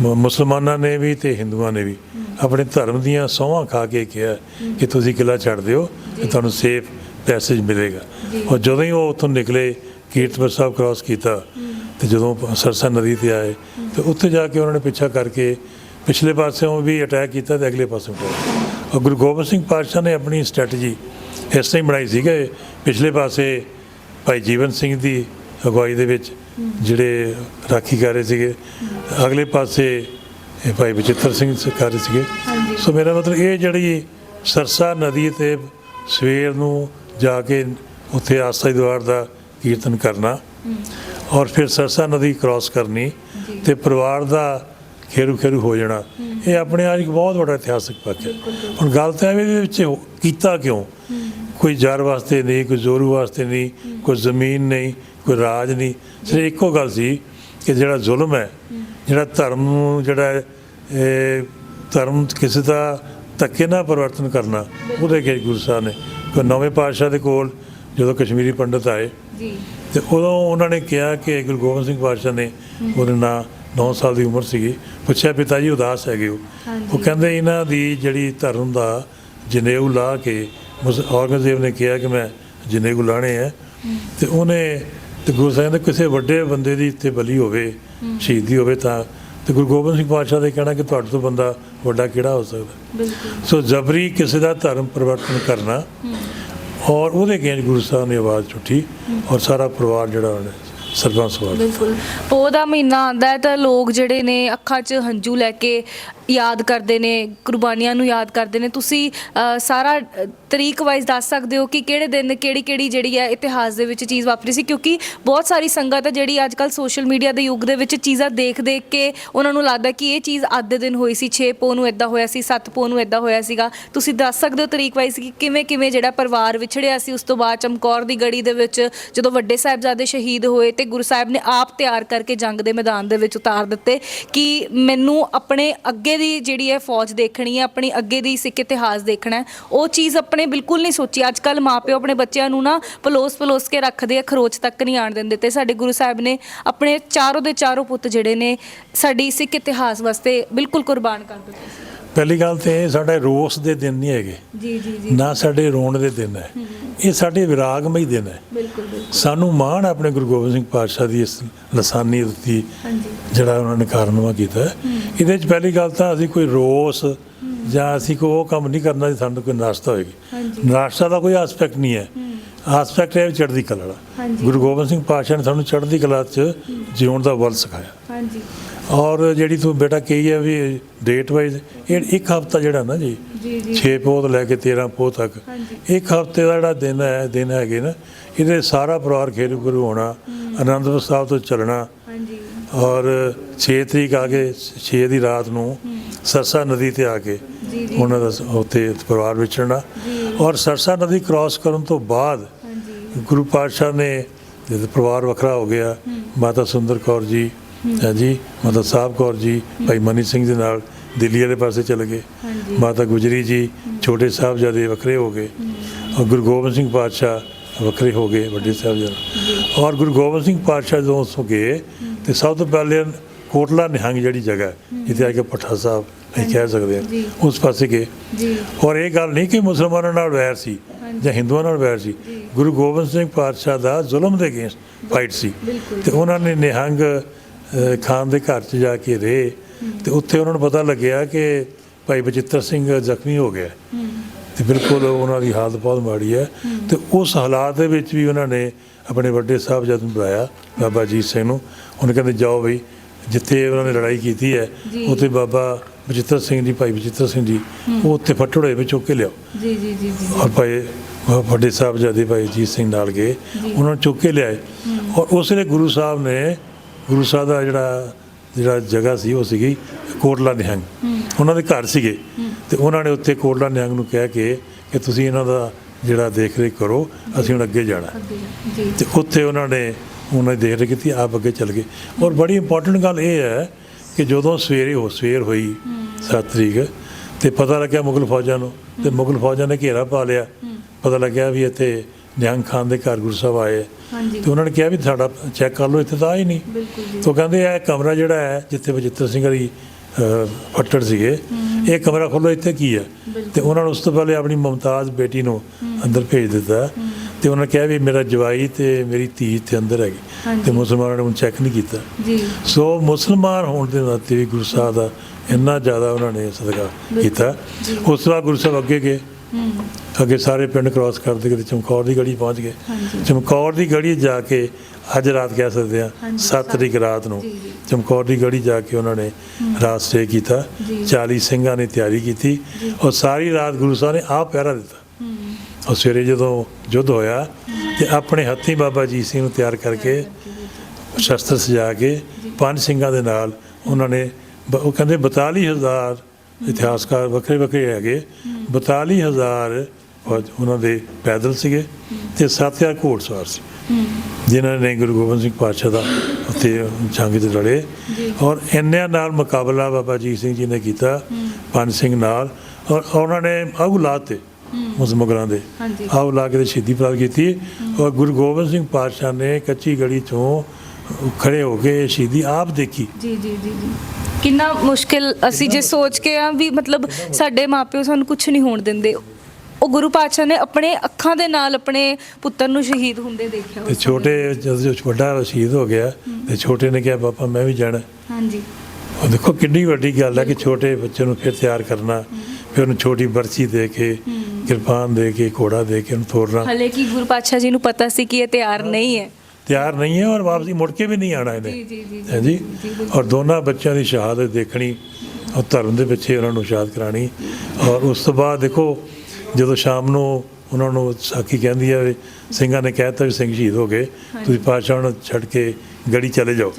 S1: ਮੁਸਲਮਾਨਾਂ ਨੇ ਵੀ ਤੇ ਹਿੰਦੂਆਂ ਨੇ ਵੀ ਆਪਣੇ ਧਰਮ ਦੀਆਂ ਸਹੁੰਆਂ ਖਾ ਕੇ ਕਿਹਾ ਕਿ ਤੁਸੀਂ ਕਿਲਾ ਛੱਡ ਦਿਓ ਤੇ ਤੁਹਾਨੂੰ ਸੇਫ ਪੈਸੇਜ ਮਿਲੇਗਾ। ਔਰ ਜਦੋਂ ਹੀ ਉਹ ਉੱਥੋਂ ਨਿਕਲੇ ਕੀਰਤਪੁਰ ਸਾਹਿਬ ਕ੍ਰਾਸ ਕੀਤਾ ਤੇ ਜਦੋਂ ਸਰਸਾ ਨਦੀ ਤੇ ਆਏ ਤੇ ਉੱਥੇ ਜਾ ਕੇ ਉਹਨਾਂ ਨੇ ਪਿੱਛਾ ਕਰਕੇ ਪਿਛਲੇ ਪਾਸਿਓਂ ਵੀ ਅਟੈਕ ਕੀਤਾ ਤੇ ਅਗਲੇ ਪਾਸਿਓਂ ਕੀਤਾ ਔਰ ਗੁਰੂ ਗੋਬਿੰਦ ਸਿੰਘ ਪਾਤਸ਼ਾਹ ਨੇ ਆਪਣੀ ਸਟ੍ਰੈਟਜੀ ਇਸ ਤਰ੍ਹਾਂ ਹੀ ਬਣਾਈ ਸੀ ਕਿ ਪਿਛਲੇ ਪਾਸੇ ਭਾਈ ਜੀਵਨ ਸਿੰਘ ਦੀ ਅਗਵਾਈ ਦੇ ਵਿੱਚ ਜਿਹੜੇ ਰਾਖੀ ਕਰ ਰਹੇ ਸੀਗੇ। ਅਗਲੇ ਪਾਸੇ ਇਹ ਭਾਈ ਬਚਿੱਤਰ ਸਿੰਘ ਕਰ ਰਹੇ ਸੀਗੇ। ਸੋ ਮੇਰਾ ਮਤਲਬ ਇਹ ਜਿਹੜੀ ਸਰਸਾ ਨਦੀ ਤੇ ਸਵੇਰ ਨੂੰ ਜਾ ਕੇ ਉੱਥੇ ਆਸਾ ਦਵਾਰ ਦਾ ਕੀਰਤਨ ਕਰਨਾ ਔਰ ਫਿਰ ਸਰਸਾ ਨਦੀ ਕ੍ਰਾਸ ਕਰਨੀ ਤੇ ਪਰਿਵਾਰ ਦਾ ਖੇਰੂ ਖੇਰੂ ਹੋ ਜਾਣਾ। ਇਹ ਆਪਣੇ ਆਪ ਇੱਕ ਬਹੁਤ ਵੱਡਾ ਇਤਿਹਾਸਕ ਪੱਖ ਹੈ ਹੁਣ ਗੱਲ ਤਾਂ ਇਹ ਵੀ ਇਹਦੇ ਵਿੱਚ ਕੀਤਾ ਕਿਉਂ? ਕੋਈ ਜ਼ਰ ਵਾਸਤੇ ਨਹੀਂ ਕੋਈ ਜ਼ੋਰੂ ਵਾਸਤੇ ਨਹੀਂ ਕੋਈ ਜ਼ਮੀਨ ਨਹੀਂ ਕੋਈ ਰਾਜ ਨਹੀਂ। ਸਿਰਫ ਇੱਕੋ ਗੱਲ ਸੀ ਕਿ ਜਿਹੜਾ ਜ਼ੁਲਮ ਹੈ ਜਿਹੜਾ ਧਰਮ ਜਿਹੜਾ ਧਰਮ ਕਿਸੇ ਦਾ ਧੱਕੇ ਨਾਲ ਪਰਿਵਰਤਨ ਕਰਨਾ ਉਹਦੇ ਕੇ ਗੁਰੂ ਸਾਹਿਬ ਨੇ ਕੋਈ ਨਵੇਂ ਪਾਤਸ਼ਾਹ ਦੇ ਕੋਲ ਜਦੋਂ ਕਸ਼ਮੀਰੀ ਪੰਡਤ ਆਏ
S2: ਜੀ।
S1: ਤੇ ਉਦੋਂ ਉਹਨਾਂ ਨੇ ਕਿਹਾ ਕਿ ਗੁਰੂ ਗੋਬਿੰਦ ਸਿੰਘ ਪਾਤਸ਼ਾਹ ਨੇ ਉਹਦੇ ਨਾਲ 9 ਸਾਲ ਦੀ ਉਮਰ ਸੀਗੀ ਪੁੱਛਿਆ ਪਿਤਾ ਜੀ ਉਦਾਸ ਹੈਗੇ ਹੋ? ਉਹ ਕਹਿੰਦੇ ਇਹਨਾਂ ਦੀ ਜਿਹੜੀ ਧਰਮ ਦਾ ਜਨੇਊ ਲਾ ਕੇ ਔਰੰਗਜ਼ੇਬ ਨੇ ਕਿਹਾ ਕਿ ਮੈਂ ਜਨੇਊ ਲਾਣੇ ਹੈ ਤੇ ਉਹਨੇ ਤੇ ਗੁਰੂ ਸਾਹਿਬ ਦੇ ਕਿਸੇ ਵੱਡੇ ਬੰਦੇ ਦੀ ਇੱਥੇ ਬਲੀ ਹੋਵੇ ਸ਼ਹੀਦੀ ਹੋਵੇ ਤਾਂ ਤੇ ਗੁਰੂ ਗੋਬਿੰਦ ਸਿੰਘ ਪਾਤਸ਼ਾਹ ਦੇ ਕਹਿਣਾ ਕਿ ਤੁਹਾਡੇ ਤੋਂ ਬੰਦਾ ਵੱਡਾ ਕਿਹੜਾ ਹੋ ਸਕਦਾ? ਸੋ ਜਬਰੀ ਕਿਸੇ ਦਾ ਧਰਮ ਪਰਿਵਰਤਨ ਕਰਨਾ ਔਰ ਉਹਦੇ ਅਗੇਂਸਟ ਗੁਰੂ ਸਾਹਿਬ ਨੇ ਆਵਾਜ਼ ਚੁੱਕੀ ਔਰ ਸਾਰਾ ਪਰਿਵਾਰ ਜਿਹੜਾ ਉਹਨੇ ਸਰਬੰਸ ਸਵਾਲ
S2: ਬਿਲਕੁਲ। ਦਾ ਮਹੀਨਾ ਆਉਂਦਾ ਹੈ ਤਾਂ ਲੋਕ ਜਿਹੜੇ ਨੇ ਅੱਖਾਂ 'ਚ ਹੰਝੂ ਲੈ ਕੇ ਯਾਦ ਕਰਦੇ ਨੇ ਕੁਰਬਾਨੀਆਂ ਨੂੰ ਯਾਦ ਕਰਦੇ ਨੇ। ਤੁਸੀਂ ਅ, ਸਾਰਾ ਅ, ਤਰੀਕ ਵਾਈਜ਼ ਦੱਸ ਸਕਦੇ ਹੋ ਕਿ ਕਿਹੜੇ ਦਿਨ ਕਿਹੜੀ ਕਿਹੜੀ ਜਿਹੜੀ ਹੈ ਇਤਿਹਾਸ ਦੇ ਵਿੱਚ ਚੀਜ਼ ਵਾਪਰੀ ਸੀ ਕਿਉਂਕਿ ਬਹੁਤ ਸਾਰੀ ਸੰਗਤ ਹੈ ਜਿਹੜੀ ਅੱਜ ਕੱਲ ਸੋਸ਼ਲ ਮੀਡੀਆ ਦੇ ਯੁੱਗ ਦੇ ਵਿੱਚ ਚੀਜ਼ਾਂ ਦੇਖ ਦੇਖ ਕੇ ਉਹਨਾਂ ਨੂੰ ਲੱਗਦਾ ਕਿ ਇਹ ਚੀਜ਼ ਅੱਜ ਦੇ ਦਿਨ ਹੋਈ ਸੀ 6 ਪੋ ਨੂੰ ਇਦਾਂ ਹੋਇਆ ਸੀ 7 ਪੋ ਨੂੰ ਇਦਾਂ ਹੋਇਆ ਸੀਗਾ। ਤੁਸੀਂ ਦੱਸ ਸਕਦੇ ਹੋ ਤਰੀਕ ਵਾਈਜ਼ ਕਿ ਕਿਵੇਂ ਕਿਵੇਂ ਜਿਹੜਾ ਪਰਿਵਾਰ ਵਿਛੜਿਆ ਸੀ ਉਸ ਤੋਂ ਬਾਅਦ ਚਮਕੌਰ ਦੀ ਗੜੀ ਦੇ ਵਿੱਚ ਜਦੋਂ ਵੱਡੇ ਸਾਹਿਬਜ਼ਾਦੇ ਸ਼ਹੀਦ ਹੋਏ ਤੇ ਗੁਰੂ ਸਾਹਿਬ ਨੇ ਆਪ ਤਿਆਰ ਕਰਕੇ ਜੰਗ ਦੇ ਮੈਦਾਨ ਦੇ ਵਿੱਚ ਉਤਾਰ ਦਿੱਤੇ ਕਿ ਮੈਨੂੰ ਆਪਣੇ ਅੱਗੇ ਦੀ ਜਿਹੜੀ ਹੈ ਫੌਜ ਦੇਖਣੀ ਹੈ, ਆਪਣੀ ਅੱਗੇ ਦੀ ਸਿੱਖ ਇਤਿਹਾਸ ਦੇਖਣਾ ਹੈ, ਉਹ ਚੀਜ਼ ਆਪਣੇ ਬਿਲਕੁਲ ਨਹੀਂ ਸੋਚੀ। ਅੱਜ ਕੱਲ ਮਾਪਿਓ ਆਪਣੇ ਬੱਚਿਆਂ ਨੂੰ ਨਾ ਪਲੋਸ ਪਲੋਸ ਕੇ ਰੱਖਦੇ ਆ, ਖਰੋਚ ਤੱਕ ਨਹੀਂ ਆਣ ਦਿੰਦੇ ਤੇ ਸਾਡੇ ਗੁਰੂ ਸਾਹਿਬ ਨੇ ਆਪਣੇ ਚਾਰੋਂ ਦੇ ਚਾਰੋਂ ਪੁੱਤ ਜਿਹੜੇ ਨੇ ਸਾਡੀ ਸਿੱਖ ਇਤਿਹਾਸ ਵਾਸਤੇ ਬਿਲਕੁਲ ਕੁਰਬਾਨ ਕਰ ਦਿੱਤੇ ਸੀ।
S1: ਪਹਿਲੀ ਗੱਲ ਤੇ ਇਹ ਸਾਡੇ ਰੋਸ ਦੇ ਦਿਨ ਨਹੀਂ ਹੈਗੇ।
S2: ਜੀ ਜੀ ਜੀ।
S1: ਨਾ ਸਾਡੇ ਰੋਣ ਦੇ ਦਿਨ ਹੈ। ਇਹ ਸਾਡੇ ਵਿਰਾਗਮਈ ਦਿਨ ਹੈ।
S2: ਬਿਲਕੁਲ ਬਿਲਕੁਲ।
S1: ਸਾਨੂੰ ਮਾਣ ਆਪਣੇ ਗੁਰੂ ਗੋਬਿੰਦ ਸਿੰਘ ਪਾਤਸ਼ਾਹ ਦੀ ਇਸ ਲਸਾਨੀ ਦਿੱਤੀ ਜਿਹੜਾ ਉਹਨਾਂ ਨੇ ਕਾਰਨਾਮਾ ਕੀਤਾ। ਇਹਦੇ ਵਿੱਚ ਪਹਿਲੀ ਗੱਲ ਤਾਂ ਅਸੀਂ ਕੋਈ ਰੋਸ ਜਾਂ ਅਸੀਂ ਕੋਈ ਉਹ ਕੰਮ ਨਹੀਂ ਕਰਨਾ ਜੇ ਸਾਨੂੰ ਕੋਈ ਨਾਸ਼ਤਾ ਹੋਏਗੀ। ਨਾਸ਼ਤਾ ਦਾ ਕੋਈ ਐਸਪੈਕਟ ਨਹੀਂ ਹੈ। ਐਸਪੈਕਟ ਹੈ ਚੜ੍ਹਦੀ ਕਲਾ ਦਾ। ਗੁਰੂ ਗੋਬਿੰਦ ਸਿੰਘ ਪਾਤਸ਼ਾਹ ਨੇ ਸਾਨੂੰ ਚੜ੍ਹਦੀ ਕਲਾ 'ਚ ਜਿਉਣ ਦਾ ਵੱਲ ਸਿਖਾਇਆ।
S2: ਹਾਂਜੀ।
S1: ਔਰ ਜਿਹੜੀ ਤੂੰ ਬੇਟਾ ਕਹੀ ਹੈ ਵੀ ਡੇਟ ਵਾਈਜ਼ ਇਹ ਇੱਕ ਹਫਤਾ ਜਿਹੜਾ ਨਾ ਜੀ
S2: ਜੀ ਜੀ।
S1: 6 ਪੋਹ ਤੋਂ ਲੈ ਕੇ 13 ਪੋਹ ਤੱਕ। ਇੱਕ ਹਫ਼ਤੇ ਦਾ ਜਿਹੜਾ ਦਿਨ ਹੈ ਦਿਨ ਹੈਗੇ ਨਾ ਇਹਦੇ ਸਾਰਾ ਪਰਿਵਾਰ ਖੇਰੂ ਗੁਰੂ ਹੋਣਾ ਆਨੰਦਪੁਰ ਸਾਹਿਬ ਤੋਂ ਚੱਲਣਾ। ਔਰ 6 ਤਰੀਕ ਆ ਕੇ 6 ਦੀ ਰਾਤ ਨੂੰ ਸਰਸਾ ਨਦੀ ਤੇ ਆ ਕੇ ਉਹਨਾਂ ਦਾ ਉੱਥੇ ਪਰਿਵਾਰ ਵਿਚਰਨਾ। ਔਰ ਸਰਸਾ ਨਦੀ ਕ੍ਰਾਸ ਕਰਨ ਤੋਂ ਬਾਅਦ ਗੁਰੂ ਪਾਤਸ਼ਾਹ ਨੇ ਜਦ ਪਰਿਵਾਰ ਵੱਖਰਾ ਹੋ ਗਿਆ ਮਾਤਾ ਸੁੰਦਰ ਕੌਰ ਜੀ ਹੈ ਜੀ ਮਾਤਾ ਸਾਹਿਬ ਕੌਰ ਜੀ ਭਾਈ ਮਨੀ ਸਿੰਘ ਦੇ ਨਾਲ ਦਿੱਲੀ ਵਾਲੇ ਪਾਸੇ ਚਲੇ ਗਏ।
S2: ਹਾਂਜੀ।
S1: ਮਾਤਾ ਗੁਜਰੀ ਜੀ ਛੋਟੇ ਸਾਹਿਬਜ਼ਾਦੇ ਵੱਖਰੇ ਹੋ ਗਏ। ਔਰ ਗੁਰੂ ਗੋਬਿੰਦ ਸਿੰਘ ਪਾਤਸ਼ਾਹ ਵੱਖਰੇ ਹੋ ਗਏ ਵੱਡੇ ਸਾਹਿਬਜ਼ਾਦੇ। ਔਰ ਗੁਰੂ ਗੋਬਿੰਦ ਸਿੰਘ ਪਾਤਸ਼ਾਹ ਜਦੋਂ ਉੱਥੋਂ ਗਏ ਤੇ ਸਭ ਤੋਂ ਪਹਿਲੇ ਕੋਟਲਾ ਨਿਹੰਗ ਜਿਹੜੀ ਜਗ੍ਹਾ ਜਿੱਥੇ ਆ ਕੇ ਪੱਠਾ ਸਾਹਿਬ ਅਸੀਂ ਕਹਿ ਸਕਦੇ। ਹਾਂ ਉਸ ਪਾਸੇ ਗਏ। ਔਰ ਇਹ ਗੱਲ ਨਹੀਂ ਕਿ ਮੁਸਲਮਾਨਾਂ ਨਾਲ ਵੈਰ ਸੀ ਜਾਂ ਹਿੰਦੂਆਂ ਨਾਲ ਵੈਰ ਸੀ। ਗੁਰੂ ਗੋਬਿੰਦ ਸਿੰਘ ਪਾਤਸ਼ਾਹ ਦਾ ਜ਼ੁਲਮ ਦੇ ਅਗੇਂਸਟ ਫਾਈਟ ਸੀ। ਤੇ ਉਹਨਾਂ ਨੇ ਨਿਹੰਗ ਖਾਨ ਦੇ ਘਰ 'ਚ ਜਾ ਕੇ ਰਹੇ ਤੇ ਉੱਥੇ ਉਹਨਾਂ ਨੂੰ ਪਤਾ ਲੱਗਿਆ ਕਿ ਭਾਈ ਬਚਿੱਤਰ ਸਿੰਘ ਜ਼ਖਮੀ ਹੋ ਗਿਆ। ਤੇ ਬਿਲਕੁਲ ਉਹਨਾਂ ਦੀ ਹਾਲਤ ਬਹੁਤ ਮਾੜੀ ਹੈ। ਤੇ ਉਸ ਹਾਲਾਤ ਦੇ ਵਿੱਚ ਵੀ ਉਹਨਾਂ ਨੇ ਆਪਣੇ ਵੱਡੇ ਸਾਹਿਬਜ਼ਾਦੇ ਨੂੰ ਬੁਲਾਇਆ ਬਾਬਾ ਜੀਤ ਸਿੰਘ ਨੂੰ। ਉਹਨੇ ਕਹਿੰਦੇ ਜਾਓ ਬਈ ਜਿੱਥੇ ਉਹਨਾਂ ਨੇ ਲੜਾਈ ਕੀਤੀ ਹੈ। ਉੱਥੇ ਬਾਬਾ ਬਚਿੱਤਰ ਸਿੰਘ ਜੀ ਭਾਈ ਬਚਿੱਤਰ ਸਿੰਘ ਜੀ ਉਹ ਉੱਥੇ ਫਟੜੇ ਵਿੱਚ ਚੁੱਕ ਕੇ ਲਿਆਓ।
S2: ਜੀ ਜੀ ਜੀ ਜੀ
S1: ਔਰ ਭਾਈ ਵੱਡੇ ਸਾਹਿਬਜ਼ਾਦੇ ਭਾਈ ਜੀਤ ਸਿੰਘ ਨਾਲ ਗਏ। ਉਹਨਾਂ ਨੂੰ ਚੁੱਕ ਕੇ ਲਿਆਏ। ਔਰ ਉਸ ਗੁਰੂ ਸਾਹਿਬ ਨੇ ਗੁਰੂ ਸਾਹਿਬ ਦਾ ਜਿਹੜਾ ਜਿਹੜਾ ਜਗ੍ਹਾ ਸੀ ਉਹ ਸੀਗੀ ਕੋਟਲਾ ਨਿਹੰਗ। ਉਹਨਾਂ ਦੇ ਘਰ ਸੀਗੇ। ਤੇ ਉਹਨਾਂ ਨੇ ਉੱਥੇ ਕੋਟਲਾ ਨਿਹੰਗ ਨੂੰ ਕਹਿ ਕੇ ਕਿ ਤੁਸੀਂ ਇਹਨਾਂ ਦਾ ਜਿਹੜਾ ਦੇਖ ਰੇਖ ਕਰੋ ਅਸੀਂ ਹੁਣ ਅੱਗੇ ਜਾਣਾ। ਤੇ ਉੱਥੇ ਉਹਨਾਂ ਨੇ ਉਹਨਾਂ ਦੀ ਦੇਖ ਰੇਖ ਕੀਤੀ ਆਪ ਅੱਗੇ ਚੱਲ ਗਏ। ਔਰ ਬੜੀ ਇੰਪੋਰਟੈਂਟ ਗੱਲ ਇਹ ਹੈ ਕਿ ਜਦੋਂ ਸਵੇਰੇ ਹੋ ਸਵੇਰ ਹੋਈ 7 ਤਰੀਕ ਤੇ ਪਤਾ ਲੱਗਿਆ ਮੁਗਲ ਫੌਜਾਂ ਨੂੰ। ਤੇ ਮੁਗਲ ਫੌਜਾਂ ਨੇ ਘੇਰਾ ਪਾ ਲਿਆ। ਪਤਾ ਲੱਗਿਆ ਵੀ ਇੱਥੇ ਨਿਹੰਗ ਖਾਨ ਦੇ ਘਰ ਗੁਰੂ ਸਾਹਿਬ ਆਏ। ਤੇ ਉਹਨਾਂ ਨੇ ਕਿਹਾ ਵੀ ਸਾਡਾ ਚੈੱਕ ਕਰ ਲਓ ਇੱਥੇ ਤਾਂ ਆਏ ਨਹੀਂ।
S2: ਬਿਲਕੁਲ ਜੀ।
S1: ਤੋ ਕਹਿੰਦੇ ਇਹ ਕਮਰਾ ਜਿਹੜਾ ਹੈ ਜਿੱਥੇ ਬਚਿੱਤਰ ਸਿੰਘ ਦੀ ਫੱਟੜ ਸੀਗੇ ਇਹ ਕਮਰਾ ਖੋਲੋ ਇੱਥੇ ਕੀ ਹੈ? ਤੇ ਉਹਨਾਂ ਨੇ ਉਸ ਤੋਂ ਪਹਿਲੇ ਆਪਣੀ ਮਮਤਾਜ਼ ਬੇਟੀ ਨੂੰ ਅੰਦਰ ਭੇਜ ਦਿੱਤਾ। ਤੇ ਉਹਨਾਂ ਕਿਹਾ ਵੀ ਮੇਰਾ ਜਵਾਈ ਤੇ ਮੇਰੀ ਧੀ ਤੇ ਅੰਦਰ ਹੈਗੀ। ਤੇ ਮੁਸਲਮਾਨਾਂ ਨੇ ਉਹਨੂੰ ਚੈੱਕ ਨਹੀਂ ਕੀਤਾ।
S2: ਜੀ।
S1: ਸੋ ਮੁਸਲਮਾਨ ਹੋਣ ਦੇ ਨਾਤੇ ਵੀ ਗੁਰੂ ਸਾਹਿਬ ਦਾ ਇੰਨਾ ਜ਼ਿਆਦਾ ਉਹਨਾਂ ਨੇ ਸਦਕਾ ਕੀਤਾ। ਉਸ ਤੋਂ ਬਾਅਦ ਗੁਰੂ ਸਾਹਿਬ ਅੱਗੇ ਗਏ।
S2: ਹੂੰ
S1: ਅੱਗੇ ਸਾਰੇ ਪਿੰਡ ਕ੍ਰਾਸ ਕਰਦੇ ਕਿਤੇ ਚਮਕੌਰ ਦੀ ਗੜੀ ਪਹੁੰਚ ਗਏ। ਚਮਕੌਰ ਦੀ ਗੜੀ ਜਾ ਕੇ ਅੱਜ ਰਾਤ ਕਹਿ ਸਕਦੇ ਆ
S2: ਹਾਂਜੀ,
S1: 7 ਤਰੀਕ ਰਾਤ ਨੂੰ। ਚਮਕੌਰ ਦੀ ਗੜੀ ਜਾ ਕੇ ਉਹਨਾਂ ਨੇ ਰਾਤ ਸਟੇ ਕੀਤਾ।
S2: ਜੀ।
S1: 40 ਸਿੰਘਾਂ ਨੇ ਤਿਆਰੀ ਕੀਤੀ ਔਰ ਸਾਰੀ ਰਾਤ ਗੁਰੂ ਸਾਹਿਬ ਨੇ ਆਪ ਪਹਿਰਾ ਦਿੱਤਾ। ਔਰ ਸਵੇਰੇ ਜਦੋਂ ਯੁੱਧ ਹੋਇਆ ਤੇ ਆਪਣੇ ਹੱਥੀਂ ਬਾਬਾ ਜੀ ਸਿੰਘ ਨੂੰ ਤਿਆਰ ਕਰਕੇ ਸ਼ਸਤਰ ਸਜਾ ਕੇ ਪੰਜ ਸਿੰਘਾਂ ਦੇ ਨਾਲ ਉਹਨਾਂ ਨੇ ਉਹ ਕਹਿੰਦੇ 42000 ਇਤਿਹਾਸਕਾਰ ਵੱਖਰੇ ਵੱਖਰੇ ਹੈਗੇ 42000 ਫੌਜ ਉਹਨਾਂ ਦੇ ਪੈਦਲ ਸੀਗੇ ਤੇ 7000 ਘੋੜਸਵਾਰ ਸੀ। ਜਿਨ੍ਹਾਂ ਨੇ ਗੁਰੂ ਗੋਬਿੰਦ ਸਿੰਘ ਪਾਤਸ਼ਾਹ ਦਾ ਉੱਥੇ ਜੰਗ 'ਚ ਲੜੇ। ਔਰ ਇੰਨਿਆਂ ਨਾਲ ਮੁਕਾਬਲਾ ਬਾਬਾ ਜੀ ਸਿੰਘ ਜੀ ਨੇ ਕੀਤਾ ਪੰਜ ਸਿੰਘ ਨਾਲ। ਔਰ ਉਹਨਾਂ ਨੇ ਆਹੂ ਲਾਤੇ ਉਸ ਮੁਗਲਾਂ ਦੇ। ਆਹੂ ਲਾ ਕੇ ਤੇ ਸ਼ਹੀਦੀ ਪ੍ਰਾਪਤ ਕੀਤੀ। ਔਰ ਗੁਰੂ ਗੋਬਿੰਦ ਸਿੰਘ ਪਾਤਸ਼ਾਹ ਨੇ ਕੱਚੀ ਗੜੀ ਤੋਂ ਖੜੇ ਹੋ ਕੇ ਸ਼ਹੀਦੀ ਆਪ ਦੇਖੀ।
S2: ਜੀ ਜੀ ਜੀ ਜੀ। ਕਿੰਨਾ ਮੁਸ਼ਕਿਲ ਅਸੀਂ ਜੇ ਸੋਚ ਕੇ ਆ ਵੀ ਮਤਲਬ ਸਾਡੇ ਮਾਪਿਓ ਸਾਨੂੰ ਕੁਝ ਨਹੀਂ ਹੋਣ ਦਿੰਦੇ। ਉਹ ਗੁਰੂ ਪਾਤਸ਼ਾਹ ਨੇ ਆਪਣੇ ਅੱਖਾਂ ਦੇ ਨਾਲ ਆਪਣੇ ਪੁੱਤਰ ਨੂੰ ਸ਼ਹੀਦ ਹੁੰਦੇ ਦੇਖਿਆ
S1: ਤੇ ਛੋਟੇ ਜਦੋਂ ਵੱਡਾ ਸ਼ਹੀਦ ਹੋ ਗਿਆ ਤੇ ਛੋਟੇ ਨੇ ਕਿਹਾ ਪਾਪਾ ਮੈਂ ਵੀ ਜਾਣਾ।
S2: ਹਾਂਜੀ।
S1: ਉਹ ਦੇਖੋ ਕਿੰਨੀ ਵੱਡੀ ਗੱਲ ਹੈ ਕਿ ਛੋਟੇ ਬੱਚੇ ਨੂੰ ਫਿਰ ਤਿਆਰ ਕਰਨਾ ਫਿਰ ਉਹਨੂੰ ਛੋਟੀ ਬਰਛੀ ਦੇ ਕੇ ਕਿਰਪਾਨ ਦੇ ਕੇ ਘੋੜਾ ਦੇ ਕੇ ਉਹਨੂੰ ਤੋਰਨਾ।
S2: ਹਲੇ ਕਿ ਗੁਰੂ ਪਾਤਸ਼ਾਹ ਜੀ ਨੂੰ ਪਤਾ ਸੀ ਕਿ ਇਹ ਤਿਆਰ ਨਹੀਂ ਹੈ।
S1: ਤਿਆਰ ਨਹੀਂ ਹੈ ਔਰ ਵਾਪਸੀ ਮੁੜ ਕੇ ਵੀ ਨਹੀਂ ਆਣਾ ਇਹਨੇ।
S2: ਜੀ ਜੀ ਜੀ
S1: ਹੈ ਜੀ? ਔਰ ਦੋਨਾਂ ਬੱਚਿਆਂ ਦੀ ਸ਼ਹਾਦਤ ਦੇਖਣੀ ਔਰ ਧਰਮ ਦੇ ਪਿੱਛੇ ਉਹਨਾਂ ਨੂੰ ਸ਼ਹਾਦਤ ਕਰਾਣੀ ਔਰ ਉਸ ਤੋਂ ਬਾਅਦ ਦੇਖੋ ਜਦੋਂ ਸ਼ਾਮ ਨੂੰ ਉਹਨਾਂ ਨੂੰ ਸਾਖੀ ਕਹਿੰਦੀ ਹੈ ਵੀ ਸਿੰਘਾਂ ਨੇ ਕਹਿਤਾ ਵੀ ਸਿੰਘ ਸ਼ਹੀਦ ਹੋ ਗਏ ਤੁਸੀਂ ਪਾਤਸ਼ਾਹ ਨੂੰ ਛੱਡ ਕੇ ਗੜੀ ਚਲੇ ਜਾਓ।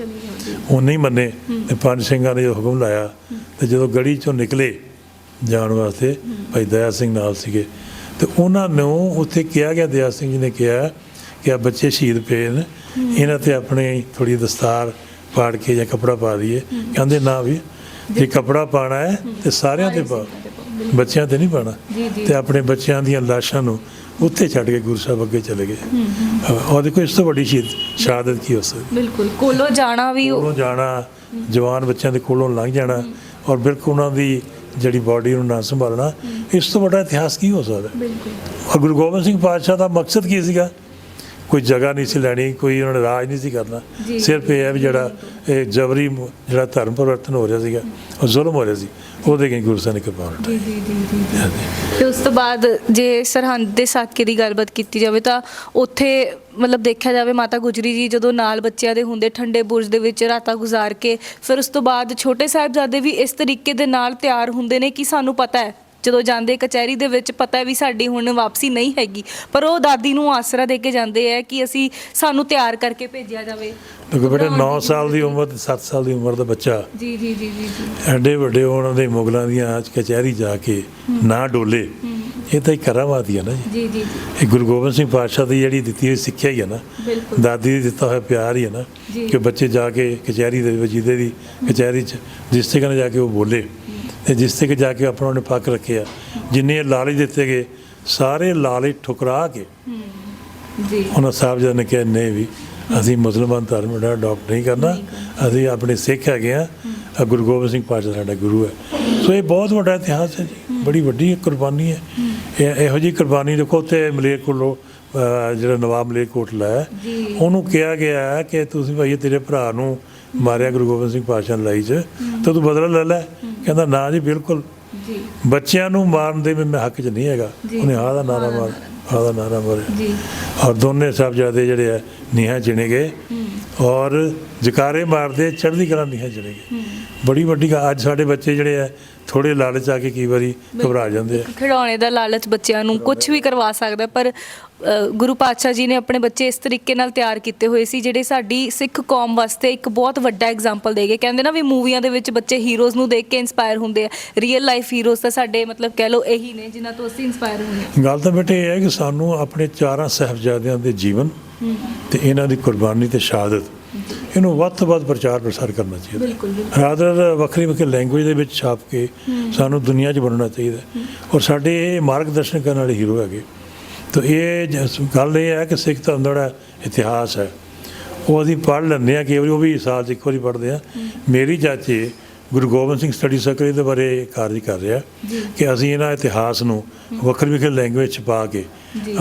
S1: ਉਹ ਨਹੀਂ ਮੰਨੇ ਤੇ ਪੰਜ ਸਿੰਘਾਂ ਨੇ ਹੁਕਮ ਲਾਇਆ ਤੇ ਜਦੋਂ ਗੜੀ ਚੋਂ ਨਿਕਲੇ ਜਾਣ ਵਾਸਤੇ ਭਾਈ ਦਇਆ ਸਿੰਘ ਨਾਲ ਸੀਗੇ। ਤੇ ਉਹਨਾਂ ਨੂੰ ਉੱਥੇ ਕਿਹਾ ਗਿਆ ਦਇਆ ਸਿੰਘ ਜੀ ਨੇ ਕਿਹਾ ਕਿ ਆ ਬੱਚੇ ਸ਼ਹੀਦ ਪਏ ਨੇ ਇਹਨਾਂ ਤੇ ਆਪਣੇ ਥੋੜੀ ਦਸਤਾਰ ਪਾੜ ਕੇ ਜਾਂ ਕਪੜਾ ਪਾ ਦਈਏ। ਕਹਿੰਦੇ ਨਾ ਵੀ ਜੇ ਕਪੜਾ ਪਾਣਾ ਹੈ ਤੇ ਸਾਰਿਆਂ ਤੇ ਪਾ ਬੱਚਿਆਂ ਤੇ ਨਹੀਂ ਪਾਣਾ। ਤੇ ਆਪਣੇ ਬੱਚਿਆਂ ਦੀਆਂ ਲਾਸ਼ਾਂ ਨੂੰ ਉੱਥੇ ਛੱਡ ਕੇ ਗੁਰੂ ਸਾਹਿਬ ਅੱਗੇ ਚਲੇ ਗਏ। ਔਰ ਦੇਖੋ ਇਸ ਤੋਂ ਵੱਡੀ ਸ਼ਹੀਦ ਸ਼ਹਾਦਤ ਕੀ ਹੋ ਸਕਦੀ?
S2: ਬਿਲਕੁਲ ਕੋਲੋਂ ਜਾਣਾ ਵੀ ਉਹ-
S1: ਕੋਲੋਂ ਜਾਣਾ ਜਵਾਨ ਬੱਚਿਆਂ ਦੇ ਕੋਲੋਂ ਲੰਘ ਜਾਣਾ ਔਰ ਬਿਲਕੁਲ ਉਹਨਾਂ ਦੀ ਜਿਹੜੀ ਬਾਡੀ ਨੂੰ ਨਾ ਸੰਭਾਲਣਾ ਇਸ ਤੋਂ ਵੱਡਾ ਇਤਿਹਾਸ ਕੀ ਹੋ ਸਕਦਾ?
S2: ਬਿਲਕੁਲ।
S1: ਔਰ ਗੁਰੂ ਗੋਬਿੰਦ ਸਿੰਘ ਪਾਤਸ਼ਾਹ ਦਾ ਮਕਸਦ ਕੀ ਸੀਗਾ? ਕੋਈ ਜਗ੍ਹਾ ਨਹੀਂ ਸੀ ਲੈਣੀ ਕੋਈ ਉਹਨਾਂ ਨੇ ਰਾਜ ਨਹੀਂ ਸੀ ਕਰਨਾ। ਸਿਰਫ ਇਹ ਹੈ ਵੀ ਜਿਹੜਾ ਇਹ ਜਬਰੀ ਜਿਹੜਾ ਧਰਮ ਪਰਿਵਰਤਨ ਹੋ ਰਿਹਾ ਸੀਗਾ ਉਹ ਜ਼ੁਲਮ ਹੋ ਰਿਹਾ ਸੀ। ਉਹਦੇ ਲਈ ਗੁਰੂ ਸਾਹਿਬ ਨੇ ਕਿਰਪਾ
S2: ਜੀ ਜੀ ਜੀ ਤੇ ਉਸ ਤੋਂ ਬਾਅਦ ਜੇ ਸਰਹੰਦ ਦੇ ਸਾਕੇ ਦੀ ਗੱਲਬਾਤ ਕੀਤੀ ਜਾਵੇ ਤਾਂ ਉੱਥੇ ਮਤਲਬ ਦੇਖਿਆ ਜਾਵੇ ਮਾਤਾ ਗੁਜਰੀ ਜੀ ਜਦੋਂ ਨਾਲ ਬੱਚਿਆਂ ਦੇ ਹੁੰਦੇ ਠੰਡੇ ਬੁਰਜ ਦੇ ਵਿੱਚ ਰਾਤਾਂ ਗੁਜ਼ਾਰ ਕੇ ਫਿਰ ਉਸ ਤੋਂ ਬਾਅਦ ਛੋਟੇ ਸਾਹਿਬਜ਼ਾਦੇ ਵੀ ਇਸ ਤਰੀਕੇ ਦੇ ਨਾਲ ਤਿਆਰ ਹੁੰਦੇ ਨੇ ਕਿ ਸਾਨੂੰ ਪਤਾ ਹੈ। ਜਦੋਂ ਜਾਂਦੇ ਕਚਹਿਰੀ ਦੇ ਵਿੱਚ ਪਤਾ ਹੈ ਵੀ ਸਾਡੀ ਹੁਣ ਵਾਪਸੀ ਨਹੀਂ ਹੈਗੀ। ਪਰ ਉਹ ਦਾਦੀ ਨੂੰ ਆਸਰਾ ਦੇ ਕੇ ਜਾਂਦੇ ਹੈ ਕਿ ਅਸੀਂ ਸਾਨੂੰ ਤਿਆਰ ਕਰਕੇ ਭੇਜਿਆ ਜਾਵੇ।
S1: ਕਿਉਂਕਿ ਬੇਟੇ 9 ਸਾਲ ਦੀ ਉਮਰ ਤੇ 7 ਸਾਲ ਦੀ ਉਮਰ ਦਾ ਬੱਚਾ।
S2: ਜੀ ਜੀ ਜੀ ਜੀ
S1: ਐਡੇ ਵੱਡੇ ਉਹਨਾਂ ਦੇ ਮੁਗਲਾਂ ਦੀਆਂ ਅੱਜ ਕਚਹਿਰੀ ਜਾ ਕੇ ਨਾ ਡੋਲੇ। ਇਹ ਤਾਂ ਇੱਕ ਕਰਾਮਾਤ ਹੀ ਹੈ ਨਾ ਜੀ।
S2: ਜੀ ਜੀ
S1: ਇਹ ਗੁਰੂ ਗੋਬਿੰਦ ਸਿੰਘ ਪਾਤਸ਼ਾਹ ਦੀ ਜਿਹੜੀ ਦਿੱਤੀ ਹੋਈ ਸਿੱਖਿਆ ਹੀ ਹੈ ਨਾ। ਦਾਦੀ ਦੀ ਦਿੱਤਾ ਹੋਇਆ ਪਿਆਰ ਹੀ ਹੈ ਨਾ। ਕਿ ਬੱਚੇ ਜਾ ਕੇ ਕਚਹਿਰੀ ਦੇ ਵਜੀਦੇ ਦੀ ਕਚਹਿਰੀ 'ਚ ਜਿਸ ਤੇ ਕਹਿੰਦੇ ਜਾ ਕੇ ਉਹ ਬੋਲੇ। ਤੇ ਜਿਸ ਤੇ ਜਾ ਕੇ ਆਪਣਾ ਉਹਨੇ ਪੱਕ ਰੱਖਿਆ ਜਿੰਨੇ ਲਾਲਚ ਦਿੱਤੇ ਗਏ ਸਾਰੇ ਲਾਲਚ ਠੁਕਰਾ ਕੇ।
S2: ਜੀ।
S1: ਉਹਨਾਂ ਸਾਹਿਬ ਨੇ ਕਿਹਾ ਨਹੀਂ ਵੀ ਅਸੀਂ ਮੁਸਲਮਾਨ ਧਰਮ ਦਾ ਅਡਾਪਟ ਨਹੀਂ ਕਰਨਾ। ਅਸੀਂ ਆਪਣੇ ਸਿੱਖ ਹੈਗੇ ਆ। ਗੁਰੂ ਗੋਬਿੰਦ ਸਿੰਘ ਪਾਤਸ਼ਾਹ ਸਾਡਾ ਗੁਰੂ ਹੈ। ਸੋ ਇਹ ਬਹੁਤ ਵੱਡਾ ਇਤਿਹਾਸ ਹੈ ਜੀ। ਬੜੀ ਵੱਡੀ ਕੁਰਬਾਨੀ ਹੈ। ਇਹ ਜੀ ਕੁਰਬਾਨੀ ਦੇਖੋ ਤੇ ਮਲੇਰਕੋਟਲੋ ਅਹ ਜਿਹੜਾ ਨਵਾਬ ਮਲੇਰਕੋਟਲਾ ਹੈ
S2: ਜੀ।
S1: ਉਹਨੂੰ ਕਿਹਾ ਗਿਆ ਹੈ ਕਿ ਤੁਸੀਂ ਭਾਈ ਤੇਰੇ ਭਰਾ ਨੂੰ ਮਾਰਿਆ ਗੁਰੂ ਗੋਬਿੰਦ ਸਿੰਘ ਪਾਤਸ਼ਾਹ ਲੜਾਈ 'ਚ। ਤਾਂ ਤੂੰ ਬਦਲਾ ਲੈ ਲੈ। ਕਹਿੰਦਾ ਨਾ ਜੀ ਬਿਲਕੁਲ।
S2: ਜੀ।
S1: ਬੱਚਿਆਂ ਨੂੰ ਮਾਰਨ ਦੇ ਮੈਂ ਹੱਕ 'ਚ ਨਹੀਂ ਹੈਗਾ। ਉਹਨੇ ਆਹ ਦਾ ਨਾਰਾ ਮਾਰ ਆਹ ਦਾ ਨਾਰਾ ਮਾਰਿਆ।
S2: ਜੀ।
S1: ਔਰ ਦੋਨੇ ਸਾਹਿਬਜ਼ਾਦੇ ਜਿਹੜੇ ਆ ਨੀਹਾਂ ਚਿਣੇ ਗਏ। ਔਰ ਜਕਾਰੇ ਮਾਰਦੇ ਚੜ੍ਹਦੀ ਕਲਾ ਨੀਹਾਂ ਚਿਣੇ ਗਏ। ਬੜੀ ਵੱਡੀ ਗੱਲ ਅੱਜ ਸਾਡੇ ਬੱਚੇ ਜਿਹੜੇ ਆ ਥੋੜੇ ਲਾਲਚ ਆ ਕੇ ਕਈ ਵਾਰੀ ਘਬਰਾ ਜਾਂਦੇ ਆ।
S2: ਖਿਡੌਣੇ ਦਾ ਲਾਲਚ ਬੱਚਿਆਂ ਨੂੰ ਕੁਝ ਵੀ ਕਰਵਾ ਸਕਦਾ ਪਰ ਅ, ਗੁਰੂ ਪਾਤਸ਼ਾਹ ਜੀ ਨੇ ਆਪਣੇ ਬੱਚੇ ਇਸ ਤਰੀਕੇ ਨਾਲ ਤਿਆਰ ਕੀਤੇ ਹੋਏ ਸੀ ਜਿਹੜੇ ਸਾਡੀ ਸਿੱਖ ਕੌਮ ਵਾਸਤੇ ਇੱਕ ਬਹੁਤ ਵੱਡਾ ਐਗਜ਼ਾਮਪਲ ਦੇ ਗਏ। ਕਹਿੰਦੇ ਨਾ ਵੀ ਮੂਵੀਆਂ ਦੇ ਵਿੱਚ ਬੱਚੇ ਹੀਰੋਜ਼ ਨੂੰ ਦੇਖ ਕੇ ਇਨਸਪਾਇਰ ਹੁੰਦੇ ਆ। ਰੀਅਲ ਲਾਈਫ ਹੀਰੋਜ਼ ਤਾਂ ਸਾਡੇ ਮਤਲਬ ਕਹਿ ਲਓ ਇਹੀ ਨੇ ਜਿਨ੍ਹਾਂ ਤੋਂ ਅਸੀਂ ਇਨਸਪਾਇਰ ਹੁੰਦੇ ਹਾਂ।
S1: ਗੱਲ ਤਾਂ ਬੇਟੇ ਇਹ ਹੈ ਕਿ ਸਾਨੂੰ ਆਪਣੇ ਚਾਰਾਂ ਸਾਹਿਬਜ਼ਾਦਿਆਂ ਦੇ ਜੀਵਨ ਤੇ ਇਹਨਾਂ ਦੀ ਕੁਰਬਾਨੀ ਤੇ ਸ਼ਹਾਦਤ ਇਹਨੂੰ ਵੱਧ ਤੋਂ ਵੱਧ ਪ੍ਰਚਾਰ ਪ੍ਰਸਾਰ ਕਰਨਾ ਚਾਹੀਦਾ। ਰਾਦਰ ਵੱਖਰੀ ਵੱਖਰੀ ਲੈਂਗੁਏਜ ਦੇ ਵਿੱਚ ਛਾਪ ਕੇ ਸਾਨੂੰ ਦੁਨੀਆ 'ਚ ਬਣਨਾ ਚਾਹੀਦਾ। ਔਰ ਸਾਡੇ ਇਹ ਮਾਰਗਦਰਸ਼ਨ ਕਰਨ ਵਾਲੇ ਹੀਰੋ ਹੈਗੇ। ਤਾਂ ਇਹ ਗੱਲ ਇਹ ਹੈ ਕਿ ਸਿੱਖ ਧਰਮ ਦਾ ਇਤਿਹਾਸ ਹੈ ਉਹ ਅਸੀਂ ਪੜ੍ਹ ਲੈਂਦੇ ਹਾਂ ਕਿ ਉਹ ਵੀ ਸਾਲ 'ਚ ਇੱਕ ਵਾਰੀ ਪੜ੍ਹਦੇ ਹਾਂ। ਮੇਰੀ ਚਾਚੇ ਗੁਰੂ ਗੋਬਿੰਦ ਸਿੰਘ ਸਟੱਡੀ ਸਰਕਲ ਇਹਦੇ ਬਾਰੇ ਕਾਰਜ ਕਰ ਰਿਹਾ ਕਿ ਅਸੀਂ ਇਹਨਾਂ ਇਤਿਹਾਸ ਨੂੰ ਵੱਖਰੀ ਵੱਖਰੀ ਲੈਂਗੁਏਜ ਚ ਪਾ ਕੇ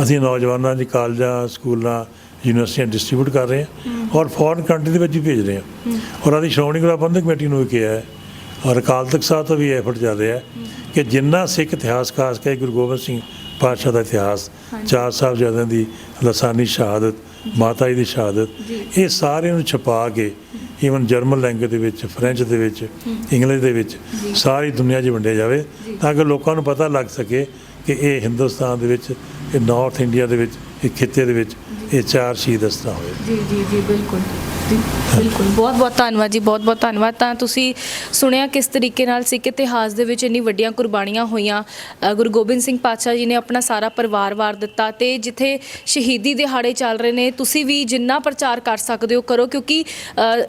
S1: ਅਸੀਂ ਨੌਜਵਾਨਾਂ ਦੀ ਕਾਲਜਾਂ ਸਕੂਲਾਂ ਯੂਨੀਵਰਸਿਟੀਆਂ ਡਿਸਟ੍ਰੀਬਿਊਟ ਕਰ ਰਹੇ ਹਾਂ ਔਰ ਫੋਰਨ ਕੰਟਰੀ ਦੇ ਵਿੱਚ ਵੀ ਭੇਜ ਰਹੇ ਹਾਂ। ਔਰ ਆਦੀ ਸ਼੍ਰੋਮਣੀ ਗੁਰੂ ਪ੍ਰਬੰਧਕ ਕਮੇਟੀ ਨੂੰ ਵੀ ਕਿਹਾ ਹੈ ਔਰ ਅਕਾਲ ਤਖਤ ਸਾਹਿਬ ਤੋਂ ਵੀ ਐਫਰਟ ਚੱਲ ਰਿਹਾ ਹੈ ਕਿ ਜਿੰਨਾ ਸਿੱਖ ਇਤਿਹਾਸ ਖਾਸ ਕਰਕੇ ਗੁਰੂ ਗੋਬਿੰਦ ਸਿੰਘ ਪਾਤਸ਼ਾਹ ਦਾ ਇਤਿਹਾਸ ਚਾਰ ਸਾਹਿਬਜ਼ਾਦਿਆਂ ਦੀ ਲਸਾਨੀ ਸ਼ਹਾਦਤ ਮਾਤਾ ਜੀ ਦੀ ਸ਼ਹਾਦਤ ਇਹ ਸਾਰੇ ਨੂੰ ਛਪਾ ਕੇ ਈਵਨ ਜਰਮਨ ਲੈਂਗੁਏਜ ਦੇ ਵਿੱਚ ਫ੍ਰੈਂਚ ਦੇ ਵਿੱਚ ਇੰਗਲਿਸ਼ ਦੇ ਵਿੱਚ ਸਾਰੀ ਦੁਨੀਆ 'ਚ ਵੰਡਿਆ ਜਾਵੇ ਤਾਂ ਕਿ ਲੋਕਾਂ ਨੂੰ ਪਤਾ ਲੱਗ ਸਕੇ ਕਿ ਇਹ ਹਿੰਦੁਸਤਾਨ ਦੇ ਵਿੱਚ ਇਹ ਨਾਰਥ ਇੰਡੀਆ ਦੇ ਵਿੱਚ ਇਹ ਖਿੱਤੇ ਦੇ ਵਿੱਚ ਇਹ ਚਾਰ ਸ਼ਹੀਦ ਅਸਥਾਨ ਹੋਏ।
S2: ਜੀ ਜੀ ਜੀ ਬਿਲਕੁਲ। ਜੀ ਬਿਲਕੁਲ। ਬਹੁਤ ਬਹੁਤ ਧੰਨਵਾਦ ਜੀ ਬਹੁਤ ਬਹੁਤ ਧੰਨਵਾਦ। ਤਾਂ ਤੁਸੀਂ ਸੁਣਿਆ ਕਿਸ ਤਰੀਕੇ ਨਾਲ ਸਿੱਖ ਇਤਿਹਾਸ ਦੇ ਵਿੱਚ ਇੰਨੀ ਵੱਡੀਆਂ ਕੁਰਬਾਨੀਆਂ ਹੋਈਆਂ। ਅ, ਗੁਰੂ ਗੋਬਿੰਦ ਸਿੰਘ ਪਾਤਸ਼ਾਹ ਜੀ ਨੇ ਆਪਣਾ ਸਾਰਾ ਪਰਿਵਾਰ ਵਾਰ ਦਿੱਤਾ ਤੇ ਜਿੱਥੇ ਸ਼ਹੀਦੀ ਦਿਹਾੜੇ ਚੱਲ ਰਹੇ ਨੇ ਤੁਸੀਂ ਵੀ ਜਿੰਨਾ ਪ੍ਰਚਾਰ ਕਰ ਸਕਦੇ ਹੋ ਕਰੋ। ਕਿਉਂਕਿ ਅ,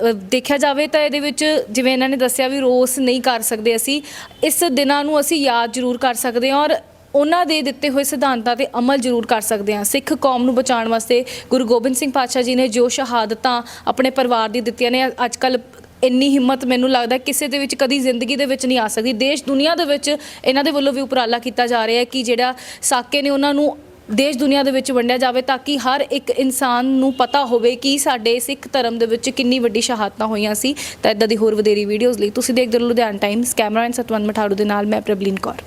S2: ਅ, ਦੇਖਿਆ ਜਾਵੇ ਤਾਂ ਇਹਦੇ ਵਿੱਚ ਜਿਵੇਂ ਇਹਨਾਂ ਨੇ ਦੱਸਿਆ ਵੀ ਰੋਸ ਨਹੀਂ ਕਰ ਸਕਦੇ ਅਸੀਂ ਇਸ ਦਿਨਾਂ ਨੂੰ ਅਸੀਂ ਯਾਦ ਜ਼ਰੂਰ ਕਰ ਸਕਦੇ ਹਾਂ। ਔਰ ਉਹਨਾਂ ਦੇ ਦਿੱਤੇ ਹੋਏ ਸਿਧਾਂਤਾਂ ਤੇ ਅਮਲ ਜ਼ਰੂਰ ਕਰ ਸਕਦੇ ਹਾਂ। ਸਿੱਖ ਕੌਮ ਨੂੰ ਬਚਾਉਣ ਵਾਸਤੇ ਗੁਰੂ ਗੋਬਿੰਦ ਸਿੰਘ ਪਾਤਸ਼ਾਹ ਜੀ ਨੇ ਜੋ ਸ਼ਹਾਦਤਾਂ ਆਪਣੇ ਪਰਿਵਾਰ ਦੀ ਦਿੱਤੀਆਂ ਨੇ ਅੱਜ ਕੱਲ ਇੰਨੀ ਹਿੰਮਤ ਮੈਨੂੰ ਲੱਗਦਾ ਕਿਸੇ ਦੇ ਵਿੱਚ ਕਦੀ ਜ਼ਿੰਦਗੀ ਦੇ ਵਿੱਚ ਨਹੀਂ ਆ ਸਕਦੀ। ਦੇਸ਼ ਦੁਨੀਆ ਦੇ ਵਿੱਚ ਇਹਨਾਂ ਦੇ ਵੱਲੋਂ ਵੀ ਉਪਰਾਲਾ ਕੀਤਾ ਜਾ ਰਿਹਾ ਹੈ ਕਿ ਜਿਹੜਾ ਸਾਕੇ ਨੇ ਉਹਨਾਂ ਨੂੰ ਦੇਸ਼ ਦੁਨੀਆ ਦੇ ਵਿੱਚ ਵੰਡਿਆ ਜਾਵੇ ਤਾਂ ਕਿ ਹਰ ਇੱਕ ਇਨਸਾਨ ਨੂੰ ਪਤਾ ਹੋਵੇ ਕਿ ਸਾਡੇ ਸਿੱਖ ਧਰਮ ਦੇ ਵਿੱਚ ਕਿੰਨੀ ਵੱਡੀ ਸ਼ਹਾਦਤਾਂ ਹੋਈਆਂ ਸੀ। ਤਾਂ ਇਦਾਂ ਦੀ ਹੋਰ ਵਧੇਰੀ ਵੀਡੀਓਜ਼ ਲਈ ਤੁਸੀਂ ਦੇਖਦੇ ਰਹੋ ਲੁਧਿਆਣਾ ਟਾਈਮਸ ਕੈਮਰਾਮੈਨ ਸਤਵੰਤ ਮਠਾੜੂ ਦੇ ਨਾਲ, ਮੈਂ ਪ੍ਰਬਲੀਨ ਕੌਰ।